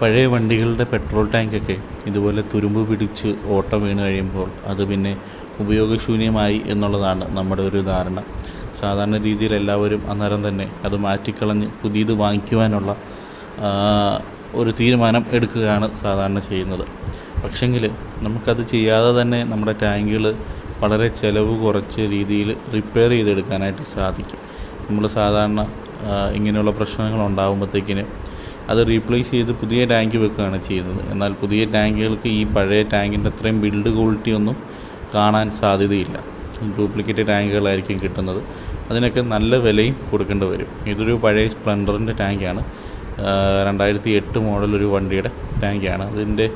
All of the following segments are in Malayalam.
പഴയ വണ്ടികളുടെ പെട്രോൾ ടാങ്കൊക്കെ ഇതുപോലെ തുരുമ്പ് പിടിച്ച് ഓട്ടം വീണ് കഴിയുമ്പോൾ അത് പിന്നെ ഉപയോഗശൂന്യമായി എന്നുള്ളതാണ് നമ്മുടെ ഒരു ധാരണ. സാധാരണ രീതിയിൽ എല്ലാവരും അന്നേരം തന്നെ അത് മാറ്റിക്കളഞ്ഞ് പുതിയത് വാങ്ങിക്കുവാനുള്ള ഒരു തീരുമാനം എടുക്കുകയാണ് സാധാരണ ചെയ്യുന്നത്. പക്ഷെങ്കിൽ നമുക്കത് ചെയ്യാതെ തന്നെ നമ്മുടെ ടാങ്കുകൾ വളരെ ചിലവ് കുറച്ച രീതിയിൽ റിപ്പയർ ചെയ്തെടുക്കാനായിട്ട് സാധിക്കും. നമ്മൾ സാധാരണ ഇങ്ങനെയുള്ള പ്രശ്നങ്ങൾ ഉണ്ടാകുമ്പോഴത്തേക്കിന് അത് റീപ്ലേസ് ചെയ്ത് പുതിയ ടാങ്ക് വെക്കുകയാണ് ചെയ്യുന്നത്. എന്നാൽ പുതിയ ടാങ്കുകൾക്ക് ഈ പഴയ ടാങ്കിന്റെ അത്രയും ബിൽഡ് ക്വാളിറ്റി ഒന്നും കാണാൻ സാധ്യതയില്ല. ഡ്യൂപ്ലിക്കേറ്റ് ടാങ്കുകളായിരിക്കും കിട്ടുന്നത്. അതിനൊക്കെ നല്ല വിലയും കൊടുക്കേണ്ടി വരും. ഇതൊരു പഴയ സ്പ്ലെൻഡറിന്റെ ടാങ്കാണ് രണ്ടായിരത്തി എട്ട് മോഡൽ ഒരു വണ്ടിയുടെ ടാങ്കാണ് അതിന്റെ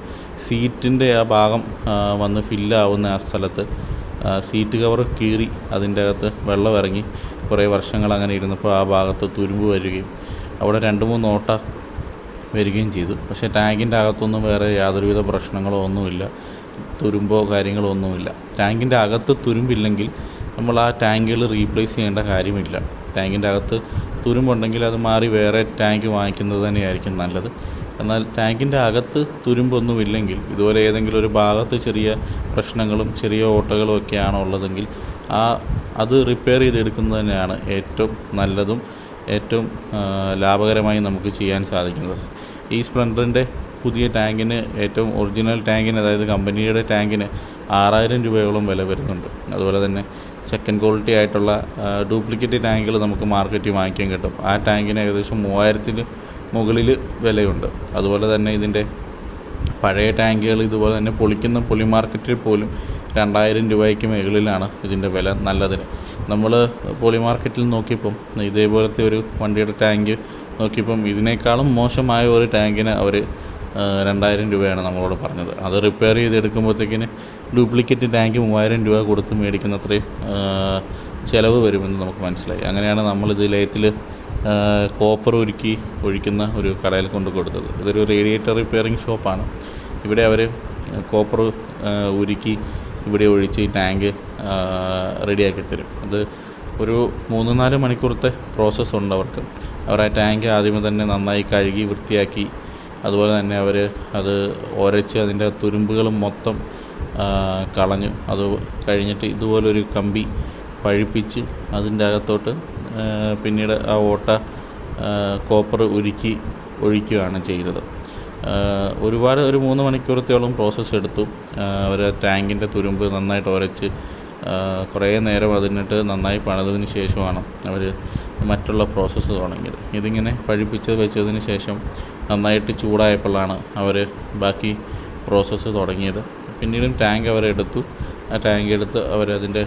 സീറ്റിന്റെ ആ ഭാഗം വന്ന് ഫില്ലാവുന്ന ആ സ്ഥലത്ത് സീറ്റ് കവർ കീറി അതിന്റെ അകത്ത് വെള്ളം ഇറങ്ങി കുറേ വർഷങ്ങൾ അങ്ങനെ ഇരുന്നപ്പോൾ ആ ഭാഗത്ത് തുരുമ്പ് വരികയും അവിടെ രണ്ട് മൂന്ന് ഓട്ട വരികയും ചെയ്തു. പക്ഷേ ടാങ്കിന്റെ അകത്തൊന്നും വേറെ യാതൊരുവിധ പ്രശ്നങ്ങളോ ഒന്നുമില്ല. തുരുമ്പോ കാര്യങ്ങളോ ഒന്നുമില്ല. ടാങ്കിന്റെ അകത്ത് തുരുമ്പില്ലെങ്കിൽ നമ്മൾ ആ ടാങ്കുകൾ റീപ്ലേസ് ചെയ്യേണ്ട കാര്യമില്ല. ടാങ്കിന്റെ അകത്ത് തുരുമ്പുണ്ടെങ്കിൽ അത് മാറി വേറെ ടാങ്ക് വാങ്ങിക്കുന്നത് തന്നെയായിരിക്കും നല്ലത്. എന്നാൽ ടാങ്കിന്റെ അകത്ത് തുരുമ്പൊന്നുമില്ലെങ്കിൽ ഇതുപോലെ ഏതെങ്കിലും ഒരു ഭാഗത്ത് ചെറിയ പ്രശ്നങ്ങളും ചെറിയ ഓട്ടകളും ഒക്കെയാണോ ഉള്ളതെങ്കിൽ ആ അത് റിപ്പയർ ചെയ്തെടുക്കുന്നത് തന്നെയാണ് ഏറ്റവും നല്ലതും ഏറ്റവും ലാഭകരമായി നമുക്ക് ചെയ്യാൻ സാധിക്കുന്നത്. ഈ സ്പ്ലെൻഡറിന്റെ പുതിയ ടാങ്കിന് ഏറ്റവും ഒറിജിനൽ ടാങ്കിന് അതായത് കമ്പനിയുടെ ടാങ്കിന് ആറായിരം രൂപയോളം വില വരുന്നുണ്ട്. അതുപോലെ തന്നെ സെക്കൻഡ് ക്വാളിറ്റി ആയിട്ടുള്ള ഡ്യൂപ്ലിക്കേറ്റ് ടാങ്കുകൾ നമുക്ക് മാർക്കറ്റിൽ വാങ്ങിക്കാൻ കിട്ടും. ആ ടാങ്കിന് ഏകദേശം മൂവായിരത്തിന് മുകളിൽ വിലയുണ്ട്. അതുപോലെ തന്നെ ഇതിന്റെ പഴയ ടാങ്കുകൾ ഇതുപോലെ തന്നെ പൊളിക്കുന്ന പൊളി മാർക്കറ്റിൽ പോലും രണ്ടായിരം രൂപയ്ക്ക് മുകളിലാണ് ഇതിന്റെ വില നല്ലതിന്. നമ്മൾ പോളി മാർക്കറ്റിൽ നോക്കിയപ്പം ഇതേപോലത്തെ ഒരു വണ്ടിയുടെ ടാങ്ക് നോക്കിയപ്പം ഇതിനേക്കാളും മോശമായ ഒരു ടാങ്കിന് അവർ രണ്ടായിരം രൂപയാണ് നമ്മളോട് പറഞ്ഞത്. അത് റിപ്പയർ ചെയ്തെടുക്കുമ്പോഴത്തേക്കിന് ഡ്യൂപ്ലിക്കേറ്റ് ടാങ്ക് മൂവായിരം രൂപ കൊടുത്ത് മേടിക്കുന്ന അത്രയും ചിലവ് വരുമെന്ന് നമുക്ക് മനസ്സിലായി. അങ്ങനെയാണ് നമ്മളിത് ലയത്തിൽ കോപ്പർ ഒരുക്കി ഒഴിക്കുന്ന ഒരു കടയിൽ കൊണ്ട് കൊടുത്തത്. ഇതൊരു റേഡിയേറ്റർ റിപ്പയറിംഗ് ഷോപ്പാണ്. ഇവിടെ അവർ കോപ്പർ ഉരുക്കി ഇവിടെ ഒഴിച്ച് ഈ ടാങ്ക് റെഡിയാക്കി തരും. അത് ഒരു മൂന്ന് നാല് മണിക്കൂറത്തെ പ്രോസസ്സ് ഉണ്ട് അവർക്ക്. അവർ ആ ടാങ്ക് ആദ്യമേ തന്നെ നന്നായി കഴുകി വൃത്തിയാക്കി അതുപോലെ തന്നെ അവർ അത് ഒരച്ച് അതിന്റെ തുരുമ്പുകൾ മൊത്തം കളഞ്ഞു. അത് കഴിഞ്ഞിട്ട് ഇതുപോലൊരു കമ്പി പഴിപ്പിച്ച് അതിന്റെ അകത്തോട്ട് പിന്നീട് ആ ഓട്ട കോപ്പർ ഉരുക്കി ഒഴിക്കുകയാണ് ചെയ്തത്. ഒരുപാട് ഒരു മൂന്ന് മണിക്കൂറത്തോളം പ്രോസസ്സ് എടുത്തു. അവർ ടാങ്കിന്റെ തുരുമ്പ് നന്നായിട്ട് ഉരച്ച് കുറേ നേരം അതിനിട്ട് നന്നായി പണിതതിന് ശേഷമാണ് അവർ മറ്റുള്ള പ്രോസസ്സ് തുടങ്ങിയത്. ഇതിങ്ങനെ പഴിപ്പിച്ച് വെച്ചതിന് ശേഷം നന്നായിട്ട് ചൂടായപ്പോഴാണ് അവർ ബാക്കി പ്രോസസ്സ് തുടങ്ങിയത്. പിന്നീടും ടാങ്ക് അവരെടുത്തു ആ ടാങ്ക് എടുത്ത് അവരതിന്റെ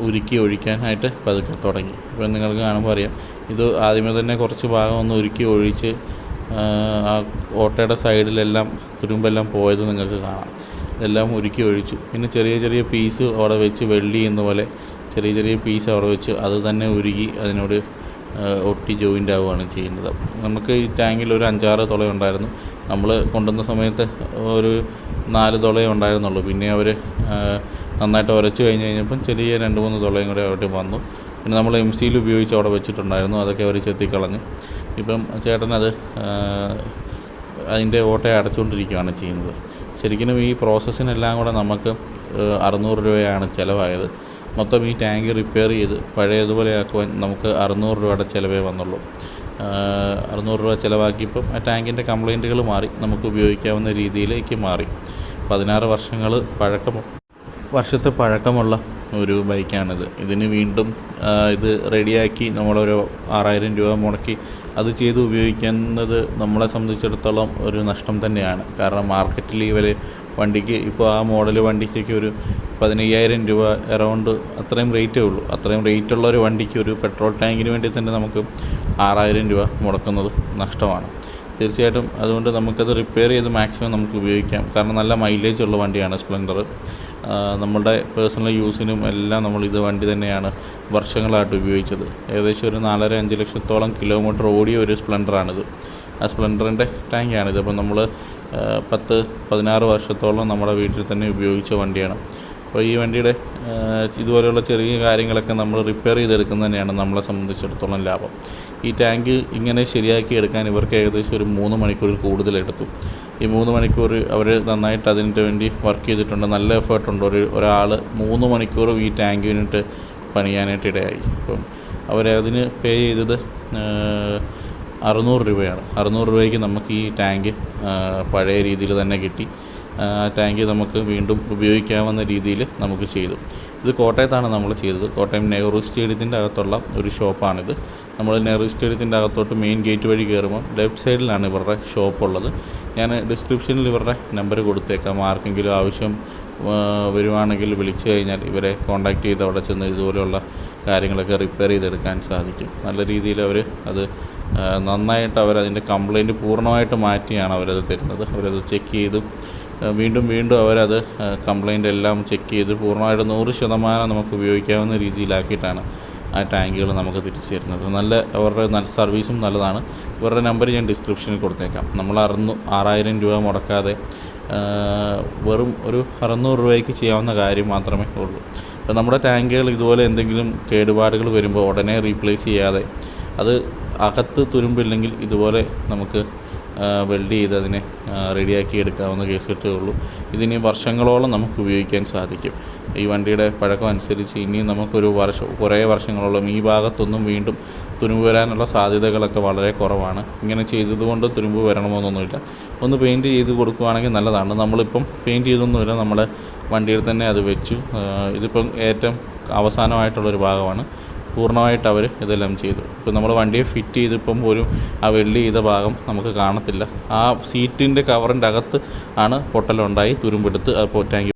ഉരുക്കി ഒഴിക്കാനായിട്ട് പതുക്കെ തുടങ്ങി. ഇപ്പം നിങ്ങൾക്ക് കാണുമ്പോൾ അറിയാം. ഇത് ആദ്യമേ തന്നെ കുറച്ച് ഭാഗം ഒന്ന് ഉരുക്കി ഒഴിച്ച് ആ, ഓട്ടയുടെ സൈഡിലെല്ലാം തുരുമ്പെല്ലാം പോയത് നിങ്ങൾക്ക് കാണാം. എല്ലാം ഉരുക്കി ഒഴിച്ചു. പിന്നെ ചെറിയ ചെറിയ പീസ് അവിടെ വെച്ച് വെള്ളി എന്ന പോലെ ചെറിയ ചെറിയ പീസ് അവിടെ വെച്ച് അത് തന്നെ ഉരുകി അതിനോട് ഒട്ടി ജോയിന്റ് ആവുകയാണ് ചെയ്യുന്നത്. നമുക്ക് ഈ ടാങ്കിൽ ഒരു അഞ്ചാറ് തുള ഉണ്ടായിരുന്നു. നമ്മൾ കൊണ്ടുവന്ന സമയത്ത് ഒരു നാല് തുളയേ ഉണ്ടായിരുന്നുള്ളൂ. പിന്നെ അവർ നന്നായിട്ട് ഉരച്ച് കഴിഞ്ഞ് കഴിഞ്ഞപ്പം ചെറിയ രണ്ട് മൂന്ന് തുളയും കൂടെ അവിടെ വന്നു. പിന്നെ നമ്മൾ എം സിയിൽ ഉപയോഗിച്ച് അവിടെ വെച്ചിട്ടുണ്ടായിരുന്നു. അതൊക്കെ അവർ ചെത്തിക്കളഞ്ഞു. ഇപ്പം ചേട്ടനത് അതിന്റെ ഓട്ടയെ അടച്ചുകൊണ്ടിരിക്കുകയാണ് ചെയ്യുന്നത്. ശരിക്കും ഈ പ്രോസസ്സിനെല്ലാം കൂടെ നമുക്ക് അറുന്നൂറ് രൂപയാണ് ചിലവായത്. മൊത്തം ഈ ടാങ്ക് റിപ്പയർ ചെയ്ത് പഴയതുപോലെ ആക്കുവാൻ നമുക്ക് അറുന്നൂറ് രൂപയുടെ ചിലവേ വന്നുള്ളൂ. അറുന്നൂറ് രൂപ ചിലവാക്കിയപ്പം ആ ടാങ്കിന്റെ കംപ്ലൈന്റുകൾ മാറി. നമുക്ക് ഉപയോഗിക്കാവുന്ന രീതിയിലേക്ക് മാറി. പതിനാറ് വർഷങ്ങൾ പഴക്കം വർഷത്തെ പഴക്കമുള്ള ഒരു ബൈക്കാണിത്. ഇതിന് വീണ്ടും ഇത് റെഡിയാക്കി നമ്മളൊരു ആറായിരം രൂപ മുടക്കി അത് ചെയ്ത് ഉപയോഗിക്കുന്നത് നമ്മളെ സംബന്ധിച്ചിടത്തോളം ഒരു നഷ്ടം തന്നെയാണ്. കാരണം മാർക്കറ്റിൽ ഈ വണ്ടിക്ക് ഇപ്പോൾ ആ മോഡൽ വണ്ടിക്കൊക്കെ ഒരു പതിനയ്യായിരം രൂപ എറൗണ്ട് അത്രയും റേറ്റേ ഉള്ളൂ. അത്രയും റേറ്റ് ഉള്ള ഒരു വണ്ടിക്ക് ഒരു പെട്രോൾ ടാങ്കിന് വേണ്ടി തന്നെ നമുക്ക് ആറായിരം രൂപ മുടക്കുന്നത് നഷ്ടമാണ്. തീർച്ചയായിട്ടും അതുകൊണ്ട് നമുക്കത് റിപ്പയർ ചെയ്ത് മാക്സിമം നമുക്ക് ഉപയോഗിക്കാം. കാരണം നല്ല മൈലേജ് ഉള്ള വണ്ടിയാണ് സ്പ്ലെൻഡർ നമ്മളുടെ പേഴ്സണൽ യൂസിനും എല്ലാം നമ്മൾ ഇത് വണ്ടി തന്നെയാണ് വർഷങ്ങളായിട്ട് ഉപയോഗിച്ചത്. ഏകദേശം ഒരു നാലര അഞ്ച് ലക്ഷത്തോളം കിലോമീറ്റർ ഓടിയ ഒരു സ്പ്ലെൻഡറാണിത്. ആ സ്പ്ലെൻഡറിന്റെ ടാങ്കാണിത്. അപ്പോൾ നമ്മൾ പത്ത് പതിനാറ് വർഷത്തോളം നമ്മുടെ വീട്ടിൽ തന്നെ ഉപയോഗിച്ച വണ്ടിയാണ്. അപ്പോൾ ഈ വണ്ടിയുടെ ഇതുപോലെയുള്ള ചെറിയ കാര്യങ്ങളൊക്കെ നമ്മൾ റിപ്പയർ ചെയ്തെടുക്കുന്നത് തന്നെയാണ് നമ്മളെ സംബന്ധിച്ചിടത്തോളം ലാഭം. ഈ ടാങ്ക് ഇങ്ങനെ ശരിയാക്കി എടുക്കാൻ ഇവർക്ക് ഏകദേശം ഒരു മൂന്ന് മണിക്കൂറിൽ കൂടുതലെടുത്തു ഈ മൂന്ന് മണിക്കൂർ അവർ നന്നായിട്ട് അതിന് വേണ്ടി വർക്ക് ചെയ്തിട്ടുണ്ട്. നല്ല എഫേർട്ടുണ്ട്. ഒരു ഒരാൾ മൂന്ന് മണിക്കൂറും ഈ ടാങ്ക് വേണ്ടിയിട്ട് പണിയാനായിട്ട് ഇടയായി അപ്പം അവരതിന് പേ ചെയ്തത് അറുന്നൂറ് രൂപയാണ്. അറുന്നൂറ് രൂപയ്ക്ക് നമുക്ക് ഈ ടാങ്ക് പഴയ രീതിയിൽ തന്നെ കിട്ടി. ആ ടാങ്ക് നമുക്ക് വീണ്ടും ഉപയോഗിക്കാവുന്ന രീതിയിൽ നമുക്ക് ചെയ്തു. ഇത് കോട്ടയത്താണ് നമ്മൾ ചെയ്തത്. കോട്ടയം നെഹ്റു സ്റ്റേഡിയത്തിന്റെ അകത്തുള്ള ഒരു ഷോപ്പാണിത്. നമ്മൾ നെഹ്റു സ്റ്റേഡിയത്തിന്റെ അകത്തോട്ട് മെയിൻ ഗേറ്റ് വഴി കയറുമ്പോൾ ലെഫ്റ്റ് സൈഡിലാണ് ഇവരുടെ ഷോപ്പ് ഉള്ളത് ഞാൻ ഡിസ്ക്രിപ്ഷനിൽ ഇവരുടെ നമ്പർ കൊടുത്തേക്കാം. ആർക്കെങ്കിലും ആവശ്യം വരുവാണെങ്കിൽ വിളിച്ചു കഴിഞ്ഞാൽ ഇവരെ കോൺടാക്റ്റ് ചെയ്ത് അവിടെ ചെന്ന് ഇതുപോലെയുള്ള കാര്യങ്ങളൊക്കെ റിപ്പയർ ചെയ്തെടുക്കാൻ സാധിക്കും. നല്ല രീതിയിൽ അവർ അത് നന്നായിട്ട് അവരതിന്റെ കംപ്ലൈന്റ് പൂർണമായിട്ട് മാറ്റിയാണ് അവരത് തരുന്നത്. അവരത് ചെക്ക് ചെയ്തു വീണ്ടും വീണ്ടും അവരത് കംപ്ലൈന്റ് എല്ലാം ചെക്ക് ചെയ്ത് പൂർണമായിട്ട് നൂറ് ശതമാനം നമുക്ക് ഉപയോഗിക്കാവുന്ന രീതിയിലാക്കിയിട്ടാണ് ആ ടാങ്കുകൾ നമുക്ക് തിരിച്ചു തരുന്നത്. നല്ല അവരുടെ നല്ല സർവീസും നല്ലതാണ്. ഇവരുടെ നമ്പർ ഞാൻ ഡിസ്ക്രിപ്ഷനിൽ കൊടുത്തേക്കാം. നമ്മൾ അറുന്നൂ ആറായിരം രൂപ മുടക്കാതെ വെറും ഒരു അറുന്നൂറ് രൂപയ്ക്ക് ചെയ്യാവുന്ന കാര്യം മാത്രമേ ഉള്ളൂ. അപ്പോൾ നമ്മുടെ ടാങ്കുകൾ ഇതുപോലെ എന്തെങ്കിലും കേടുപാടുകൾ വരുമ്പോൾ ഉടനെ റീപ്ലേസ് ചെയ്യാതെ അത് അകത്ത് തുരുമ്പില്ലെങ്കിൽ ഇതുപോലെ നമുക്ക് വെൽഡ് ചെയ്ത് അതിനെ റെഡിയാക്കി എടുക്കാവുന്ന കേസ് കെട്ടുകളുള്ളൂ ഇതിനി വർഷങ്ങളോളം നമുക്ക് ഉപയോഗിക്കാൻ സാധിക്കും. ഈ വണ്ടിയുടെ പഴക്കം അനുസരിച്ച് ഇനിയും നമുക്കൊരു വർഷം കുറേ വർഷങ്ങളോളം ഈ ഭാഗത്തൊന്നും വീണ്ടും തുരുമ്പ് വരാനുള്ള സാധ്യതകളൊക്കെ വളരെ കുറവാണ്. ഇങ്ങനെ ചെയ്തതുകൊണ്ട് തുരുമ്പ് വരണമെന്നൊന്നുമില്ല. ഒന്ന് പെയിന്റ് ചെയ്ത് കൊടുക്കുകയാണെങ്കിൽ നല്ലതാണ്. നമ്മളിപ്പം പെയിന്റ് ചെയ്തൊന്നുമില്ല. നമ്മുടെ വണ്ടിയിൽ തന്നെ അത് വെച്ചു. ഇതിപ്പം ഏറ്റവും അവസാനമായിട്ടുള്ളൊരു ഭാഗമാണ്. പൂർണമായിട്ട് അവർ ഇതെല്ലാം ചെയ്തു. ഇപ്പോൾ നമ്മൾ വണ്ടിയെ ഫിറ്റ് ചെയ്തിപ്പം പോലും ആ വെള്ളി ചെയ്ത ഭാഗം നമുക്ക് കാണത്തില്ല. ആ സീറ്റിന്റെ കവറിന്റെ അകത്ത് ആണ് പൊട്ടലുണ്ടായി തുരുമ്പെടുത്ത് അപ്പോൾ ടാങ്കി